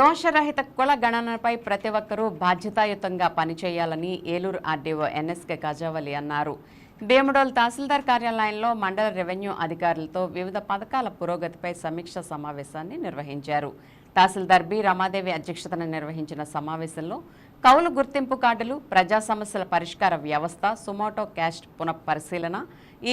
దోషరహిత కుల గణనపై ప్రతి ఒక్కరూ బాధ్యతాయుతంగా పనిచేయాలని ఏలూరు ఆర్డీఓ ఎన్ఎస్కే గజావలి అన్నారు. భీముడోల్ తహసీల్దార్ కార్యాలయంలో మండల రెవెన్యూ అధికారులతో వివిధ పథకాల పురోగతిపై సమీక్ష సమావేశాన్ని నిర్వహించారు. తహసీల్దార్ బి రమాదేవి అధ్యక్షతన నిర్వహించిన సమావేశంలో కౌలు గుర్తింపు కార్డులు ప్రజా సమస్యల పరిష్కార వ్యవస్థ సుమోటో క్యాస్ట్ పునఃపరిశీలన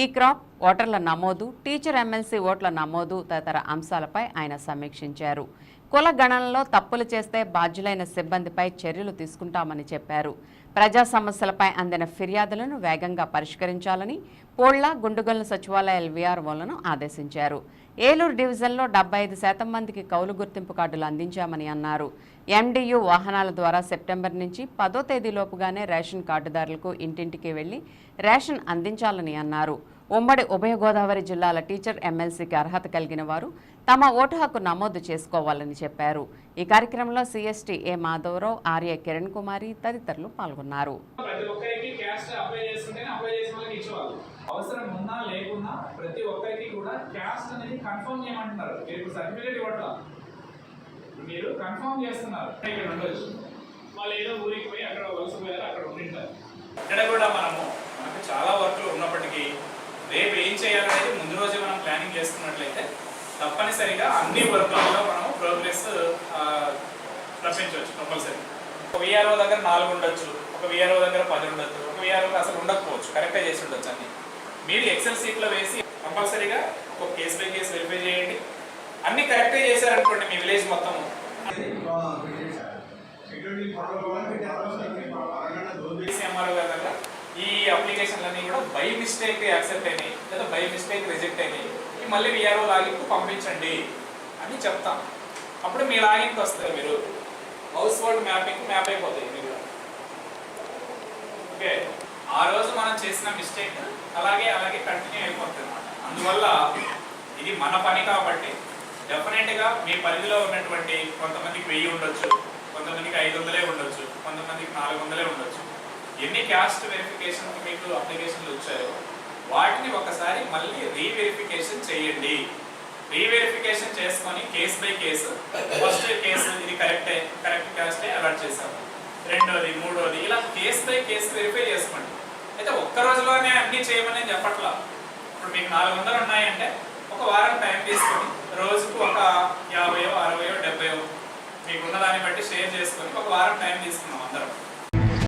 ఈ క్రాప్ ఓటర్ల నమోదు టీచర్ ఎమ్మెల్సీ ఓట్ల నమోదు తదితర అంశాలపై ఆయన సమీక్షించారు. కుల గణనలో తప్పులు చేస్తే బాధ్యులైన సిబ్బందిపై చర్యలు తీసుకుంటామని చెప్పారు. ప్రజా సమస్యలపై అందిన ఫిర్యాదులను వేగంగా పరిష్కరించాలని పోళ్ళ గుండుగొల్ల సచివాలయాల విఆర్ఓలను ఆదేశించారు. ఏలూరు డివిజన్లో డెబ్బై ఐదు శాతం మందికి కౌలు గుర్తింపు కార్డులు అందించామని అన్నారు. ఎండియు వాహనాల ద్వారా సెప్టెంబర్ నుంచి పదో తేదీలోపుగానే రేషన్ కార్డుదారులకు ఇంటింటికి వెళ్ళి రేషన్ అందించాలని అన్నారు. ఉమ్మడి ఉభయ గోదావరి జిల్లాల టీచర్ ఎమ్మెల్సీకి అర్హత కలిగిన వారు తమ ఓటు హక్కు నమోదు చేసుకోవాలని చెప్పారు. ఈ కార్యక్రమంలో సిఎస్టీ ఏ మాధవరావు ఆర్య కిరణ్ కుమారి తదితరులు పాల్గొన్నారు. అవసరం ఉన్నా లేకున్నా ప్రతి ఒక్కరికి కూడా క్యాస్ట్ అనేది కన్ఫర్మ్ చేయమంటున్నారు. ఇప్పుడు సర్టిఫికేట్ ఇవ్వట్లా? మీరు కన్ఫర్మ్ చేస్తున్నారు. ఇక్కడ ఉండొచ్చు. వాళ్ళు ఏదో ఊరికి పోయి అక్కడ వలస చేసుకున్నట్లయితే తప్పనిసరిగా అన్ని వర్క్లలో మనం ప్రోగ్రెస్ రప్పించవచ్చు కంపల్సరీ ఒక విఆర్ఓ దగ్గర నాలుగు ఉండొచ్చు ఒక విఆర్ఓ దగ్గర పది ఉండొచ్చు ఒక విఆర్ఓ అసలు ఉండకపోవచ్చు కరెక్ట్గా చేసి ఉండొచ్చు అన్ని. మీరు ఎక్సెల్ సీట్లో వేసి కంపల్సరీగా ఒక కేసు బై కేసు వెరిఫై చేయండి. అన్ని కరెక్ట్గా చేశారనుకోండి మీ విలేజ్ మొత్తం. ఎంఆర్ఓ గారి దగ్గర ఈ అప్లికేషన్లన్నీ కూడా బై మిస్టేక్ యాక్సెప్ట్ అయినాయి లేదా బై మిస్టేక్ రిజెక్ట్ అయినాయి. మళ్ళీ వీఆర్ఓ లాగిన్కు పంపించండి అని చెప్తాం. అప్పుడు మీ లాగిన్కి వస్తారు మీరు. హౌస్ హోల్డ్ మ్యాపింగ్ మ్యాప్ అయిపోతాయి మీరు. ఓకే? ఆ రోజు మనం చేసిన మిస్టేక్ అలాగే అలాగే కంటిన్యూ అయిపోతుంది అనమాట అందువల్ల ఇది మన పని కాబట్టి డెఫినెట్గా మీ పరిధిలో ఉన్నటువంటి కొంతమందికి వెయ్యి ఉండొచ్చు కొంతమందికి ఐదు వందలే ఉండొచ్చు కొంతమందికి నాలుగు వందలే ఉండొచ్చు. ఎన్ని క్యాస్ట్ వెరిఫికేషన్ మీకు అప్లికేషన్లు వచ్చాయో వాటిని ఒకసారి మళ్ళీ రీవెరిఫికేషన్ చేయండి. రీవెరిఫికేషన్ చేసుకొని case by case first case ఇది కరెక్టే కరెక్ట్ కాస్టే అలర్ట్ చేశాము. రెండోది మూడోది ఇలా కేస్ బై కేసు వెరిఫై చేసుకోండి. అయితే ఒక్క రోజులోనే అన్ని చేయమని చెప్పట్లా. ఇప్పుడు మీకు నాలుగు వందలు ఉన్నాయంటే ఒక వారం టైం తీసుకొని రోజుకు ఒక యాభైయో అరవయో డెబ్బైయో మీకున్న దాన్ని బట్టి షేర్ చేసుకొని ఒక వారం టైం తీసుకున్నాం